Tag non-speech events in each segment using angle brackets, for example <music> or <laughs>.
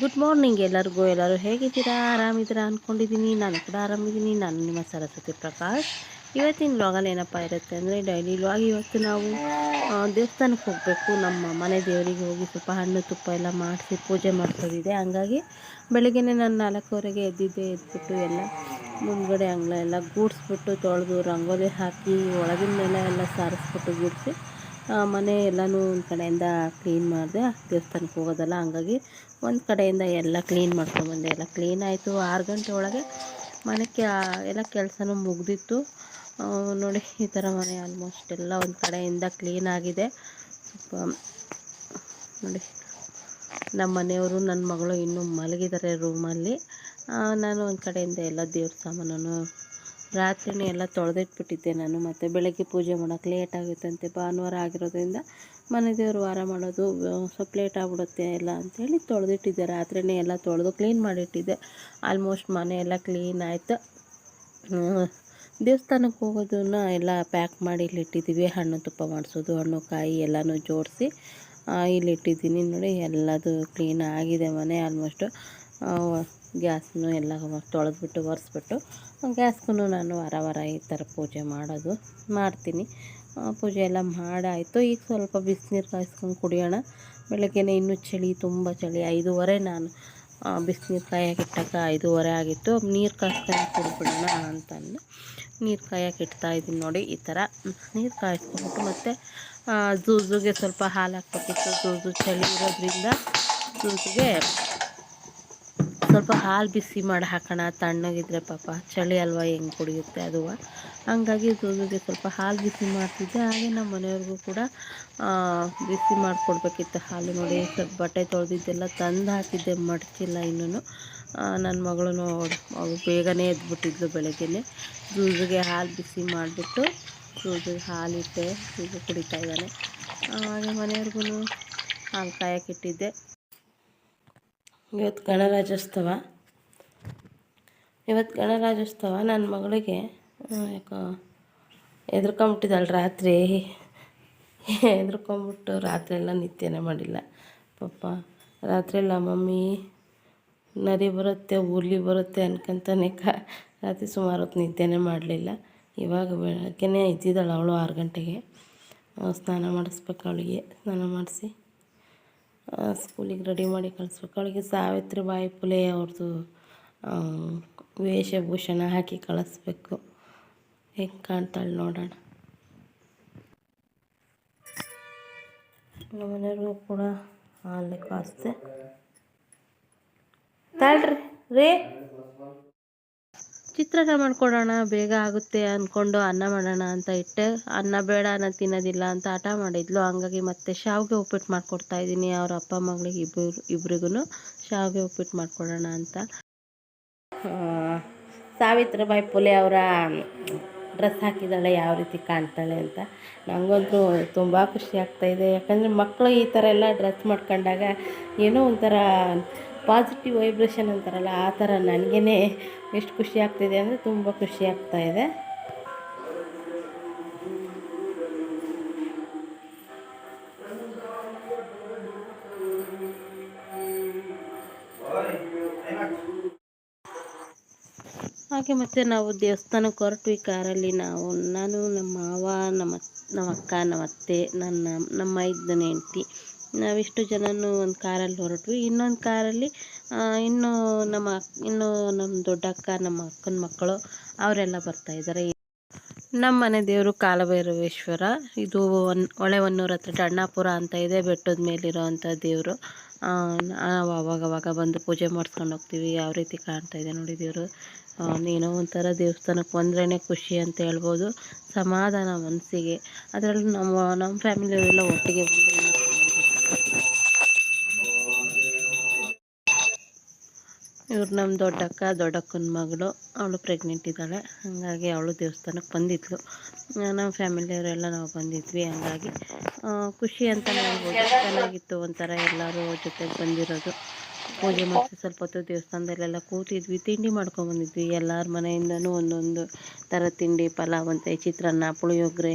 Good morning ಎಲ್ಲರಿಗೂ. ಎಲ್ಲರೂ ಹೇಗಿದ್ದೀರಾ? ಆರಾಮಿದ್ದೀರಾ ಅಂದ್ಕೊಂಡಿದ್ದೀನಿ ನಾನು ಕೂಡ ಆರಾಮಿದ್ದೀನಿ. ನಾನು ನಿಮ್ಮ ಸರಸ್ವತಿ ಪ್ರಕಾಶ್. ಇವತ್ತಿನ ವ್ಲಾಗಲ್ಲಿ ಏನಪ್ಪ ಇರುತ್ತೆ ಅಂದರೆ ಡೈಲಿ ವ್ಲಾಗ್ ಇವತ್ತು ನಾವು ದೇವಸ್ಥಾನಕ್ಕೆ ಹೋಗಬೇಕು. ನಮ್ಮ ಮನೆ ದೇವರಿಗೆ ಹೋಗಿ ಸ್ವಲ್ಪ ಹಣ್ಣು, ತುಪ್ಪ ಎಲ್ಲ ಮಾಡಿಸಿ ಪೂಜೆ ಮಾಡ್ಸೋದಿದೆ. ಹಂಗಾಗಿ ಬೆಳಗ್ಗೆ ನಾನು ನಾಲ್ಕೂವರೆಗೆ ಎದ್ದಿದ್ದೆ. ಎದ್ಬಿಟ್ಟು ಎಲ್ಲ ಮುಂದ್ಗಡೆ ಅಂಗಳ ಎಲ್ಲ ಗೂಡಿಸ್ಬಿಟ್ಟು ತೊಳೆದು ರಂಗೋಲಿ ಹಾಕಿ ಒಳಗಿನ ಮೇಲೆ ಎಲ್ಲ ಸಾರಿಸ್ಬಿಟ್ಟು ಗುಡಿಸಿ ಮನೆ ಎಲ್ಲನೂ ಒಂದು ಕಡೆಯಿಂದ ಕ್ಲೀನ್ ಮಾಡಿದೆ ದೇವಸ್ಥಾನಕ್ಕೆ ಹೋಗೋದಲ್ಲ ಹಂಗಾಗಿ ಒಂದು ಕಡೆಯಿಂದ ಎಲ್ಲ ಕ್ಲೀನ್ ಮಾಡ್ಕೊಂಡ್ಬಂದೆ ಎಲ್ಲ ಕ್ಲೀನ್ ಆಯಿತು. ಆರು ಗಂಟೆ ಒಳಗೆ ಮನೆಗೆ ಎಲ್ಲ ಕೆಲಸನೂ ಮುಗ್ದಿತ್ತು. ನೋಡಿ, ಈ ಥರ ಮನೆ ಆಲ್ಮೋಸ್ಟ್ ಎಲ್ಲ ಒಂದು ಕಡೆಯಿಂದ ಕ್ಲೀನ್ ಆಗಿದೆ. ಸ್ವಲ್ಪ, ನೋಡಿ ನಮ್ಮ ಮನೆಯವರು ನನ್ನ ಮಗಳು ಇನ್ನೂ ಮಲಗಿದ್ದಾರೆ ರೂಮಲ್ಲಿ ನಾನು ಒಂದು ಕಡೆಯಿಂದ ಎಲ್ಲ ದೇವ್ರ ಸಾಮಾನನ್ನು ರಾತ್ರಿನೇ ಎಲ್ಲ ತೊಳೆದಿಟ್ಬಿಟ್ಟಿದ್ದೆ ನಾನು. ಮತ್ತು ಬೆಳಗ್ಗೆ ಪೂಜೆ ಮಾಡೋಕ್ಕೆ ಲೇಟ್ ಆಗುತ್ತಂತೆ. ಭಾನುವಾರ ಆಗಿರೋದ್ರಿಂದ ಮನೆ ದೇವರು ವಾರ ಮಾಡೋದು ಸ್ವಲ್ಪ ಲೇಟ್ ಆಗ್ಬಿಡುತ್ತೆ ಎಲ್ಲ ಅಂಥೇಳಿ ತೊಳೆದಿಟ್ಟಿದ್ದೆ. ರಾತ್ರಿನೇ ಎಲ್ಲ ತೊಳೆದು ಕ್ಲೀನ್ ಮಾಡಿಟ್ಟಿದ್ದೆ. ಆಲ್ಮೋಸ್ಟ್ ಮನೆ ಎಲ್ಲ ಕ್ಲೀನ್ ಆಯಿತು. ದೇವಸ್ಥಾನಕ್ಕೆ ಹೋಗೋದನ್ನ ಎಲ್ಲ ಪ್ಯಾಕ್ ಮಾಡಿ ಇಲ್ಲಿ ಇಟ್ಟಿದ್ದೀವಿ. ಹಣ್ಣು ತುಪ್ಪ ಮಾಡಿಸೋದು, ಹಣ್ಣು ಕಾಯಿ ಎಲ್ಲನೂ ಜೋಡಿಸಿ ಇಲ್ಲಿ ಇಟ್ಟಿದ್ದೀನಿ ನೋಡಿ. ಎಲ್ಲದು ಕ್ಲೀನ್ ಆಗಿದೆ ಮನೆ ಆಲ್ಮೋಸ್ಟು ಗ್ಯಾಸ್ನು ಎಲ್ಲ ತೊಳೆದ್ಬಿಟ್ಟು ಒರೆಸ್ಬಿಟ್ಟು ಗ್ಯಾಸ್ಗೂ ನಾನು ವಾರ ವಾರ ಈ ಥರ ಪೂಜೆ ಮಾಡೋದು ಮಾಡ್ತೀನಿ. ಪೂಜೆ ಎಲ್ಲ ಮಾಡಾಯಿತು. ಈಗ ಸ್ವಲ್ಪ ಬಿಸಿನೀರು ಕಾಯಿಸ್ಕೊಂಡು ಕುಡಿಯೋಣ. ಬೆಳಗ್ಗೆನೇ ಇನ್ನೂ ಚಳಿ, ತುಂಬ ಚಳಿ. ಐದೂವರೆ ನಾನು ಬಿಸಿನೀರು ಕಾಯಕ್ಕೆ ಇಟ್ಟಾಗ ಐದೂವರೆ ಆಗಿತ್ತು. ನೀರು ಕಾಯಿಸ್ಕೊಂಡು ಕುಡ್ಬಿಡೋಣ ಅಂತಂದು ನೀರು ಕಾಯಕ್ಕೆ ಇಡ್ತಾ ಇದ್ದೀನಿ ನೋಡಿ ಈ ಥರ. ನೀರು ಕಾಯಿಸ್ಕೊಂಡ್ಬಿಟ್ಟು ಮತ್ತು ಜೂಜುಗೆ ಸ್ವಲ್ಪ ಹಾಲು ಹಾಕ್ಬೇಕಿತ್ತು. ಜೂಜು ಚಳಿ ಇರೋದ್ರಿಂದ ಜೂಜಿಗೆ ಸ್ವಲ್ಪ ಹಾಲು ಬಿಸಿ ಮಾಡಿ ಹಾಕೋಣ. ತಣ್ಣಗಿದ್ರೆ ಪಾಪ ಚಳಿ ಅಲ್ವಾ ಹೆಂಗೆ ಕುಡಿಯುತ್ತೆ ಅದು. ಹಂಗಾಗಿ ಜೂಜಿಗೆ ಸ್ವಲ್ಪ ಹಾಲು ಬಿಸಿ ಮಾಡ್ತಿದ್ದೆ. ಹಾಗೆ ನಮ್ಮ ಮನೆಯವ್ರಿಗೂ ಕೂಡ ಬಿಸಿ ಮಾಡಿಕೊಡ್ಬೇಕಿತ್ತು ಹಾಲು ನೋಡಿ. ಸ್ವಲ್ಪ ಬಟ್ಟೆ ತೊಳೆದಿದ್ದೆಲ್ಲ ತಂದು ಹಾಕಿದ್ದೆ, ಮಡಚಿಲ್ಲ ಇನ್ನೂ ನನ್ನ ಮಗಳು ಬೇಗನೆ ಎದ್ಬಿಟ್ಟಿದ್ಲು ಬೆಳಗ್ಗೆನೆ. ಜೂಜಿಗೆ ಹಾಲು ಬಿಸಿ ಮಾಡಿಬಿಟ್ಟು ಜೂಜಿಗೆ ಹಾಲಿಟ್ಟೆ, ಜೂಜು ಕುಡಿತಾ ಇದ್ದಾನೆ. ಹಾಗೆ ಮನೆಯವ್ರಿಗೂ ಹಾಲು ಕಾಯಕ್ಕಿಟ್ಟಿದ್ದೆ ಇವತ್ತು ಗಣರಾಜ್ಯೋತ್ಸವ. ಇವತ್ತು ಗಣರಾಜ್ಯೋತ್ಸವ ನನ್ನ ಮಗಳಿಗೆ ಯಾಕೋ ರಾತ್ರಿ. ಹೆದ್ರ್ಕೊಂಬಿಟ್ಟು ರಾತ್ರಿ ಎಲ್ಲ ನಿತ್ಯನೇ ಮಾಡಿಲ್ಲ. ಪಾಪ ರಾತ್ರಿ ಎಲ್ಲ, ಮಮ್ಮಿ, ನರಿ ಬರುತ್ತೆ ಹುಲಿ ಬರುತ್ತೆ ಅನ್ಕೊಂತಾನೆ ಕ, ರಾತ್ರಿ ಸುಮಾರು ಹೊತ್ತು ನಿದ್ದೆನೇ ಮಾಡಲಿಲ್ಲ. ಇವಾಗ ಬೆಳಗ್ಗೆನೇ ಇದ್ದಿದ್ದಾಳೆ ಅವಳು ಆರು ಗಂಟೆಗೆ. ಸ್ನಾನ ಮಾಡಿಸ್ಬೇಕು ಅವಳಿಗೆ. ಸ್ನಾನ ಮಾಡಿಸಿ ಸ್ಕೂಲಿಗೆ ರೆಡಿ ಮಾಡಿ ಕಳಿಸ್ಬೇಕು. ಅವಳಿಗೆ ಸಾವಿತ್ರಿಬಾಯಿ ಪುಲೆ ಅವ್ರದ್ದು ವೇಷಭೂಷಣ ಹಾಕಿ ಕಳಿಸ್ಬೇಕು. ಹೆಂಗೆ ಕಾಣ್ತಾಳೆ ನೋಡೋಣ. ನಮ್ಮನೆಯವ್ರಿಗೂ ಕೂಡ ಹಾಲು ಕಾಸ್ತೆ. ತಾಳ್ರಿ, ರೀ. ಚಿತ್ರಾನ್ನ ಮಾಡ್ಕೊಡೋಣ, ಬೇಗ ಆಗುತ್ತೆ ಅಂದ್ಕೊಂಡು ಅನ್ನ ಮಾಡೋಣ ಅಂತ ಇಟ್ಟೆ. ಅನ್ನ ಬೇಡ ಅನ್ನ ತಿನ್ನೋದಿಲ್ಲ ಅಂತ ಹಠ ಮಾಡಿದ್ಲು. ಹಂಗಾಗಿ ಮತ್ತೆ ಶಾವಿಗೆ ಉಪ್ಪಿಟ್ಟು ಮಾಡ್ಕೊಡ್ತಾ ಇದ್ದೀನಿ ಅವ್ರ ಅಪ್ಪ ಮಗಳಿಗೆ ಇಬ್ಬರು ಇಬ್ರಿಗೂ ಶಾವಿಗೆ ಉಪ್ಪಿಟ್ಟು ಮಾಡ್ಕೊಡೋಣ ಅಂತ. ಸಾವಿತ್ರಿಬಾಯಿ ಪುಲೆ ಅವರ ಡ್ರೆಸ್ ಹಾಕಿದ್ದಾಳೆ, ಯಾವ ರೀತಿ ಕಾಣ್ತಾಳೆ ಅಂತ. ನನಗಂತೂ ತುಂಬ ಖುಷಿ ಆಗ್ತಾಯಿದೆ ಯಾಕಂದರೆ ಮಕ್ಕಳು ಈ ಥರ ಎಲ್ಲ ಡ್ರೆಸ್ ಮಾಡ್ಕೊಂಡಾಗ ಏನೋ ಒಂಥರ ಪಾಸಿಟಿವ್ ವೈಬ್ರೇಷನ್ ಅಂತಾರಲ್ಲ, ಆ ಥರ ನನಗೇ ಎಷ್ಟು ಖುಷಿ ಆಗ್ತಿದೆ ಅಂದರೆ ತುಂಬ ಖುಷಿ ಆಗ್ತಾಯಿದೆ ಹಾಗೆ ಮತ್ತೆ ನಾವು ದೇವಸ್ಥಾನಕ್ಕೆ ಹೊರಟ್ವಿ, ಕಾರಲ್ಲಿ ನಾವು, ನಾನು, ನಮ್ಮ ಮಾವ, ನಮ್ಮ ನಮ್ಮ ಅಕ್ಕ ನಮ್ಮ ಅತ್ತೆ ನನ್ನ, ನಮ್ಮ ಇದ್ದನ ಹೆಂಡ್ತಿ. ನಾವಿಷ್ಟು ಜನನೂ ಒಂದು ಕಾರಲ್ಲಿ ಹೊರಟ್ವಿ. ಇನ್ನೊಂದು ಕಾರಲ್ಲಿ ಇನ್ನೂ ನಮ್ಮ ಇನ್ನೂ ನಮ್ಮ ದೊಡ್ಡ ಅಕ್ಕ, ನಮ್ಮ ಅಕ್ಕನ ಮಕ್ಕಳು ಅವರೆಲ್ಲ ಬರ್ತಾ ಇದ್ದಾರೆ. ನಮ್ಮ ಮನೆ ದೇವರು ಕಾಲಭೈರವೇಶ್ವರ. ಇದು ಒನ್ ಹೊಳೆಹೊನ್ನೂರು ಹತ್ರ ಅಣ್ಣಾಪುರ ಅಂತ ಇದೆ. ಬೆಟ್ಟದ ಮೇಲಿರೋ ದೇವರು. ನಾವು ಅವಾಗವಾಗ ಅವಾಗ ಬಂದು ಪೂಜೆ ಮಾಡಿಸ್ಕೊಂಡು ಹೋಗ್ತೀವಿ. ಯಾವ ರೀತಿ ಕಾಣ್ತಾ ಇದೆ ನೋಡಿ ದೇವರು. ಏನೋ ಒಂಥರ ದೇವಸ್ಥಾನಕ್ಕೆ ಬಂದ್ರೇ ಖುಷಿ ಅಂತ ಹೇಳ್ಬೋದು. ಸಮಾಧಾನ ಮನಸ್ಸಿಗೆ. ಅದರಲ್ಲೂ ನಮ್ಮ ನಮ್ಮ ಫ್ಯಾಮಿಲಿಯವರೆಲ್ಲ ಒಟ್ಟಿಗೆ ಬಂದು ಇವ್ರು ನಮ್ಮ ದೊಡ್ಡಕ್ಕ ದೊಡ್ಡಕ್ಕನ ಮಗಳು. ಅವಳು ಪ್ರೆಗ್ನೆಂಟ್ ಇದ್ದಾಳೆ. ಹಾಗಾಗಿ ಅವಳು ದೇವಸ್ಥಾನಕ್ಕೆ ಬಂದಿದ್ಲು. ನಮ್ಮ ಫ್ಯಾಮಿಲಿಯವರೆಲ್ಲ ನಾವು ಬಂದಿದ್ವಿ. ಹಂಗಾಗಿ ಖುಷಿ ಅಂತ ಹೇಳ್ಬೋದು. ಚೆನ್ನಾಗಿತ್ತು ಒಂಥರ ಎಲ್ಲರೂ ಜೊತೆಗೆ ಬಂದಿರೋದು. ಪೂಜೆ ಮಾಡಿ ಸ್ವಲ್ಪ ಹೊತ್ತು ದೇವಸ್ಥಾನದಲ್ಲೆಲ್ಲ ಕೂತಿದ್ವಿ. ತಿಂಡಿ ಮಾಡ್ಕೊಂಬಂದಿದ್ವಿ ಎಲ್ಲರ ಮನೆಯಿಂದನೂ ಒಂದೊಂದು ಥರ ತಿಂಡಿ ಪಲಾವ್ ಅಂತೆ ಚಿತ್ರಾನ್ನ ಪುಳಿಯೋಗರೆ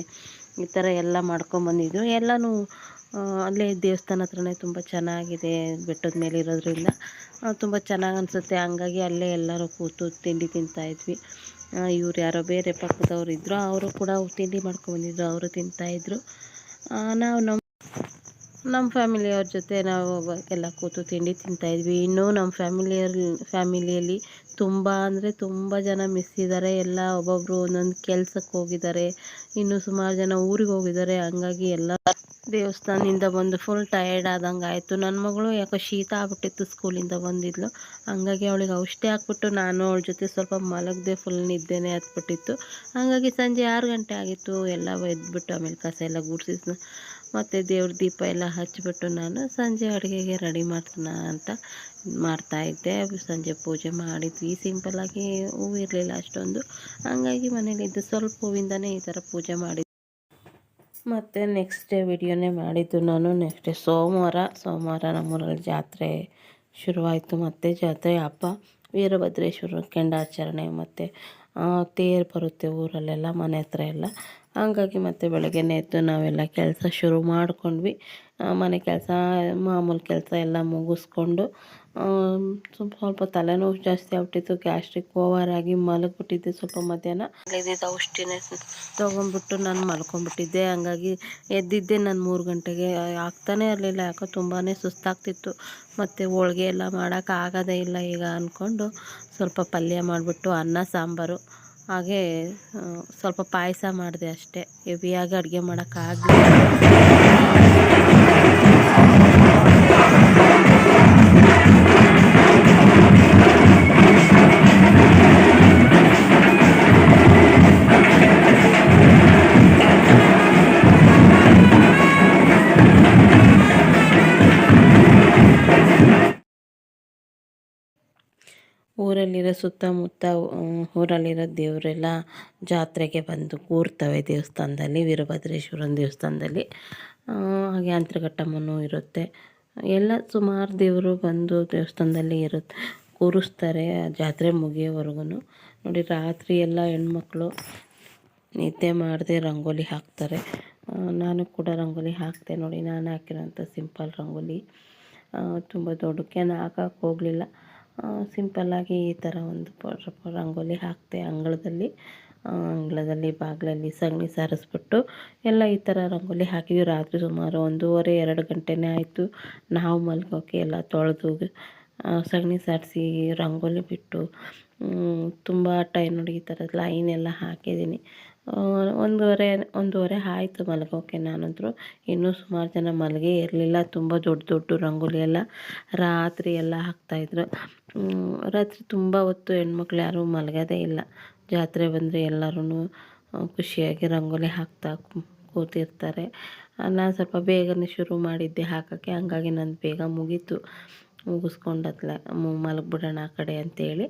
ಈ ಥರ ಎಲ್ಲ ಮಾಡ್ಕೊಂಬಂದಿದ್ವಿ ಎಲ್ಲನೂ ಆ, ಅಲ್ಲೇ ದೇವಸ್ಥಾನ ಹತ್ರನೇ ತುಂಬ ಚೆನ್ನಾಗಿದೆ ಬೆಟ್ಟದ ಮೇಲೆ ಇರೋದ್ರಿಂದ. ತುಂಬ ಚೆನ್ನಾಗಿ ಅನಿಸುತ್ತೆ. ಹಂಗಾಗಿ ಅಲ್ಲೇ ಎಲ್ಲರೂ ಕೂತು ತಿಂಡಿ ತಿಂತಾಯಿದ್ವಿ ಇವ್ರು ಯಾರೋ ಬೇರೆ ಪಕ್ಕದವ್ರು ಇದ್ದರು ಅವರು ಕೂಡ ತಿಂಡಿ ಮಾಡ್ಕೊಂಡ್ಬಂದಿದ್ರು ಅವರು ತಿಂತಾಯಿದ್ರು ನಾವು ನಮ್ಮ ನಮ್ಮ ಫ್ಯಾಮಿಲಿಯವ್ರ ಜೊತೆ ನಾವು ಎಲ್ಲ ಕೂತು ತಿಂಡಿ ತಿಂತಾಯಿದ್ವಿ ಇನ್ನೂ ನಮ್ಮ ಫ್ಯಾಮಿಲಿಯಲ್ಲಿ ಫ್ಯಾಮಿಲಿಯಲ್ಲಿ ತುಂಬ ಅಂದರೆ ತುಂಬ ಜನ ಮಿಸ್ ಇದ್ದಾರೆ ಎಲ್ಲ ಒಬ್ಬೊಬ್ಬರು ಒಂದೊಂದು ಕೆಲ್ಸಕ್ಕೆ ಹೋಗಿದ್ದಾರೆ ಇನ್ನು ಸುಮಾರು ಜನ ಊರಿಗೆ ಹೋಗಿದ್ದಾರೆ ಹಂಗಾಗಿ ಎಲ್ಲ ದೇವಸ್ಥಾನದಿಂದ ಬಂದು ಫುಲ್ ಟಯರ್ಡ್ ಆದಂಗೆ ಆಯಿತು. ನನ್ನ ಮಗಳು ಯಾಕೋ ಶೀತ ಆಗ್ಬಿಟ್ಟಿತ್ತು ಸ್ಕೂಲಿಂದ ಬಂದಿದ್ಲು. ಹಂಗಾಗಿ ಅವಳಿಗೆ ಔಷಧಿ ಹಾಕ್ಬಿಟ್ಟು ನಾನು ಅವಳ ಜೊತೆ ಸ್ವಲ್ಪ ಮಲಗದೆ ಫುಲ್ ನಿದ್ದೆನೇ ಹತ್ಬಿಟ್ಟಿತ್ತು. ಹಾಗಾಗಿ ಸಂಜೆ ಆರು ಗಂಟೆ ಆಗಿತ್ತು. ಎಲ್ಲ ಎದ್ಬಿಟ್ಟು ಆಮೇಲೆ ಕಸ ಎಲ್ಲ ಗುಡಿಸಿ ಮತ್ತು ದೇವ್ರ ದೀಪ ಎಲ್ಲ ಹಚ್ಚಿಬಿಟ್ಟು ನಾನು ಸಂಜೆ ಅಡುಗೆಗೆ ರೆಡಿ ಮಾಡ್ತಾನ ಅಂತ ಮಾಡ್ತಾಯಿದ್ದೆ ಸಂಜೆ ಪೂಜೆ ಮಾಡಿದ್ವಿ. ಸಿಂಪಲ್ಲಾಗಿ ಹೂವು ಇರಲಿಲ್ಲ ಅಷ್ಟೊಂದು. ಹಂಗಾಗಿ ಮನೇಲಿದ್ದು ಸ್ವಲ್ಪ ಹೂವಿಂದನೇ ಈ ಥರ ಪೂಜೆ ಮಾಡಿದ್ವಿ ಮತ್ತು ನೆಕ್ಸ್ಟ್ ಡೇ ವಿಡಿಯೋನೇ ಮಾಡಿದ್ದು ನಾನು. ನೆಕ್ಸ್ಟ್ ಡೇ ಸೋಮವಾರ. ಸೋಮವಾರ ನಮ್ಮೂರಲ್ಲಿ ಜಾತ್ರೆ ಶುರುವಾಯಿತು. ಮತ್ತು ಜಾತ್ರೆ ಹಬ್ಬ. ವೀರಭದ್ರೇಶ್ವರ ಕೆಂಡಾಚರಣೆ. ಮತ್ತು ತೇರು ಬರುತ್ತೆ ಊರಲ್ಲೆಲ್ಲ, ಮನೆ ಹತ್ರ ಎಲ್ಲ. ಹಂಗಾಗಿ ಮತ್ತೆ ಬೆಳಗ್ಗೆನೇ ಎದ್ದು ನಾವೆಲ್ಲ ಕೆಲಸ ಶುರು ಮಾಡಿಕೊಂಡ್ವಿ. ಮನೆ ಕೆಲಸ, ಮಾಮೂಲು ಕೆಲಸ ಎಲ್ಲ ಮುಗಿಸ್ಕೊಂಡು ಸ್ವಲ್ಪ ಸ್ವಲ್ಪ ತಲೆನೋವು ಜಾಸ್ತಿ ಆಗ್ಬಿಟ್ಟಿತ್ತು ಗ್ಯಾಸ್ಟ್ರಿಕ್ ಓವರ್ ಆಗಿ ಮಲಗಿಬಿಟ್ಟಿದ್ದೆ ಸ್ವಲ್ಪ ಮಧ್ಯಾಹ್ನ. ಇದ್ದಿದ್ದು ಔಷಧಿನೇ ತೊಗೊಂಡ್ಬಿಟ್ಟು ನಾನು ಮಲ್ಕೊಂಡ್ಬಿಟ್ಟಿದ್ದೆ ಹಂಗಾಗಿ ಎದ್ದಿದ್ದೆ ನಾನು ಮೂರು ಗಂಟೆಗೆ. ಆಗ್ತಾನೇ ಇರಲಿಲ್ಲ ಯಾಕೋ ತುಂಬಾ ಸುಸ್ತಾಗ್ತಿತ್ತು. ಮತ್ತು ಹೋಳಿಗೆ ಎಲ್ಲ ಮಾಡೋಕ್ಕಾಗೋದೇ ಇಲ್ಲ ಈಗ ಅಂದ್ಕೊಂಡು ಸ್ವಲ್ಪ ಪಲ್ಯ ಮಾಡಿಬಿಟ್ಟು ಅನ್ನ ಸಾಂಬಾರು. ಹಾಗೆ ಸ್ವಲ್ಪ ಪಾಯಸ ಮಾಡಿದೆ ಅಷ್ಟೇ. ಹೆವಿಯಾಗಿ ಅಡುಗೆ ಮಾಡೋಕ್ಕಾಗಲಿಲ್ಲ ಊರಲ್ಲಿರೋ ಸುತ್ತಮುತ್ತ ಊರಲ್ಲಿರೋ ದೇವರೆಲ್ಲ ಜಾತ್ರೆಗೆ ಬಂದು ಕೂರ್ತವೆ ದೇವಸ್ಥಾನದಲ್ಲಿ ವೀರಭದ್ರೇಶ್ವರನ ದೇವಸ್ಥಾನದಲ್ಲಿ. ಹಾಗೆ ಅಂತರಘಟ್ಟಮ್ಮನೂ ಇರುತ್ತೆ. ಎಲ್ಲ ಸುಮಾರು ದೇವರು ಬಂದು ದೇವಸ್ಥಾನದಲ್ಲಿ ಇರುತ್ತೆ ಕೂರಿಸ್ತಾರೆ ಜಾತ್ರೆ ಮುಗಿಯೋವರೆಗೂ ನೋಡಿ ರಾತ್ರಿ ಎಲ್ಲ ಹೆಣ್ಮಕ್ಳು ನಿದ್ದೆ ಮಾಡದೆ ರಂಗೋಲಿ ಹಾಕ್ತಾರೆ. ನಾನು ಕೂಡ ರಂಗೋಲಿ ಹಾಕ್ತೆ ನೋಡಿ, ನಾನು ಹಾಕಿರೋಂಥ ಸಿಂಪಲ್ ರಂಗೋಲಿ. ತುಂಬ ದೊಡ್ಡಕ್ಕೇನು ಹಾಕಕ್ಕೆ ಹೋಗಲಿಲ್ಲ. ಸಿಂಪಲ್ಲಾಗಿ ಈ ಥರ ಒಂದು ಪ ರಂಗೋಲಿ ಹಾಕಿದೆ ಅಂಗಳದಲ್ಲಿ. ಅಂಗಳದಲ್ಲಿ ಬಾಗಿಲಲ್ಲಿ ಸಗಣಿ ಸಾರಿಸ್ಬಿಟ್ಟು ಎಲ್ಲ ಈ ಥರ ರಂಗೋಲಿ ಹಾಕಿದ್ವಿ. ರಾತ್ರಿ ಸುಮಾರು ಒಂದೂವರೆ, ಎರಡು ಗಂಟೆನೇ ಆಯಿತು. ನಾವು ಮಲ್ಗೋಕೆ ಎಲ್ಲ ತೊಳೆದು ಸಗಣಿ ಸಾರಿಸಿ ರಂಗೋಲಿ ಬಿಟ್ಟು ತುಂಬ ಟೈಮ್ ನೋಡಿ ಈ ಥರ ಲೈನ್ ಎಲ್ಲ ಹಾಕಿದ್ದೀನಿ. ಒಂದೂವರೆ ಒಂದೂವರೆ ಆಯಿತು ಮಲಗೋಕೆ ನಾನಂತೂ. ಇನ್ನೂ ಸುಮಾರು ಜನ ಮಲಗೇ ಇರಲಿಲ್ಲ. ತುಂಬ ದೊಡ್ಡ ದೊಡ್ಡ ರಂಗೋಲಿ ಎಲ್ಲ ರಾತ್ರಿ ಎಲ್ಲ ಹಾಕ್ತಾಯಿದ್ರು ರಾತ್ರಿ ತುಂಬ ಹೊತ್ತು ಹೆಣ್ಮಕ್ಳು ಯಾರೂ ಮಲಗೋದೇ ಇಲ್ಲ. ಜಾತ್ರೆ ಬಂದರೆ ಎಲ್ಲರೂ ಖುಷಿಯಾಗಿ ರಂಗೋಲಿ ಹಾಕ್ತಾ ಕೂತಿರ್ತಾರೆ. ನಾನು ಸ್ವಲ್ಪ ಬೇಗನೆ ಶುರು ಮಾಡಿದ್ದೆ ಹಾಕೋಕ್ಕೆ, ಹಂಗಾಗಿ ನಂದು ಬೇಗ ಮುಗೀತು. ಮುಗಿಸ್ಕೊಂಡತ್ಲೆ ಮಲಗಿಬಿಡೋಣ ಆ ಕಡೆ ಅಂತೇಳಿ.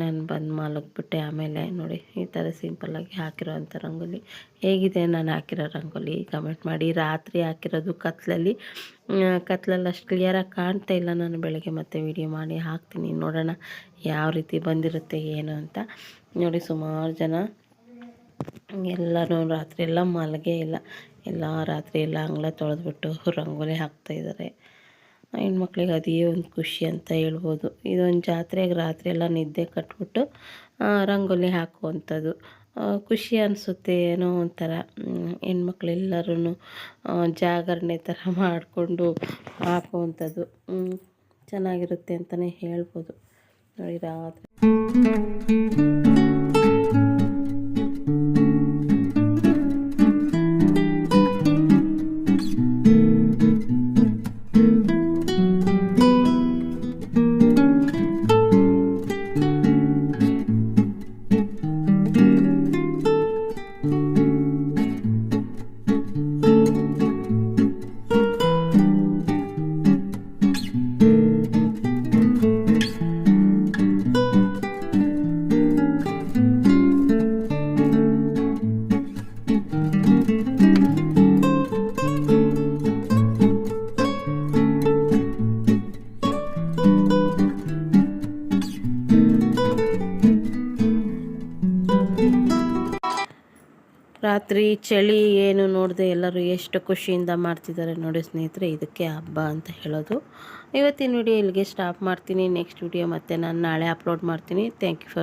ನಾನು ಬಂದು ಮಲಗಿಬಿಟ್ಟೆ ಆಮೇಲೆ ನೋಡಿ, ಈ ಥರ ಸಿಂಪಲ್ಲಾಗಿ ಹಾಕಿರೋ ಅಂಥ ರಂಗೋಲಿ. ಹೇಗಿದೆ ನಾನು ಹಾಕಿರೋ ರಂಗೋಲಿ? ಕಮೆಂಟ್ ಮಾಡಿ. ರಾತ್ರಿ ಹಾಕಿರೋದು ಕತ್ತಲಲ್ಲಿ ಕತ್ಲಲ್ಲಿ ಅಷ್ಟು ಕ್ಲಿಯರಾಗಿ ಕಾಣ್ತಾ ಇಲ್ಲ ನಾನು. ಬೆಳಗ್ಗೆ ಮತ್ತೆ ವಿಡಿಯೋ ಮಾಡಿ ಹಾಕ್ತೀನಿ. ನೋಡೋಣ ಯಾವ ರೀತಿ ಬಂದಿರುತ್ತೆ, ಏನು ಅಂತ. ನೋಡಿ ಸುಮಾರು ಜನ. ಎಲ್ಲರೂ ರಾತ್ರಿ ಎಲ್ಲ ಮಲಗೇ ಇಲ್ಲ. ಎಲ್ಲ ರಾತ್ರಿ ಎಲ್ಲ ಅಂಗಳ ತೊಳೆದ್ಬಿಟ್ಟು ರಂಗೋಲಿ ಹಾಕ್ತಾಯಿದ್ದಾರೆ ಹೆಣ್ಮಕ್ಳಿಗೆ ಅದೇ ಒಂದು ಖುಷಿ ಅಂತ ಹೇಳ್ಬೋದು. ಇದೊಂದು ಜಾತ್ರೆಗೆ ರಾತ್ರಿ ಎಲ್ಲ ನಿದ್ದೆ ಕಟ್ಬಿಟ್ಟು ರಂಗೋಲಿ ಹಾಕುವಂಥದ್ದು. ಖುಷಿ ಅನಿಸುತ್ತೆ ಏನೋ ಒಂಥರ. ಹೆಣ್ಮಕ್ಳೆಲ್ಲರೂ ಜಾಗರಣೆ ಥರ <laughs> ಮಾಡಿಕೊಂಡು ಹಾಕುವಂಥದ್ದು. ಚೆನ್ನಾಗಿರುತ್ತೆ ಅಂತಲೇ ಹೇಳ್ಬೋದು. ನೋಡಿ ರಾತ್ರಿ. ರಾತ್ರಿ ಚಳಿ ಏನು ನೋಡದೆ ಎಲ್ಲರೂ ಎಷ್ಟು ಖುಷಿಯಿಂದ ಮಾಡ್ತಿದ್ದಾರೆ ನೋಡಿ ಸ್ನೇಹಿತರೆ, ಇದಕ್ಕೆ ಹಬ್ಬ ಅಂತ ಹೇಳೋದು. ಇವತ್ತಿನ ವಿಡಿಯೋ ಇಲ್ಲಿಗೆ ಸ್ಟಾಪ್ ಮಾಡ್ತೀನಿ. ನೆಕ್ಸ್ಟ್ ವಿಡಿಯೋ ಮತ್ತೆ ನಾನು ನಾಳೆ ಅಪ್ಲೋಡ್ ಮಾಡ್ತೀನಿ. Thank you for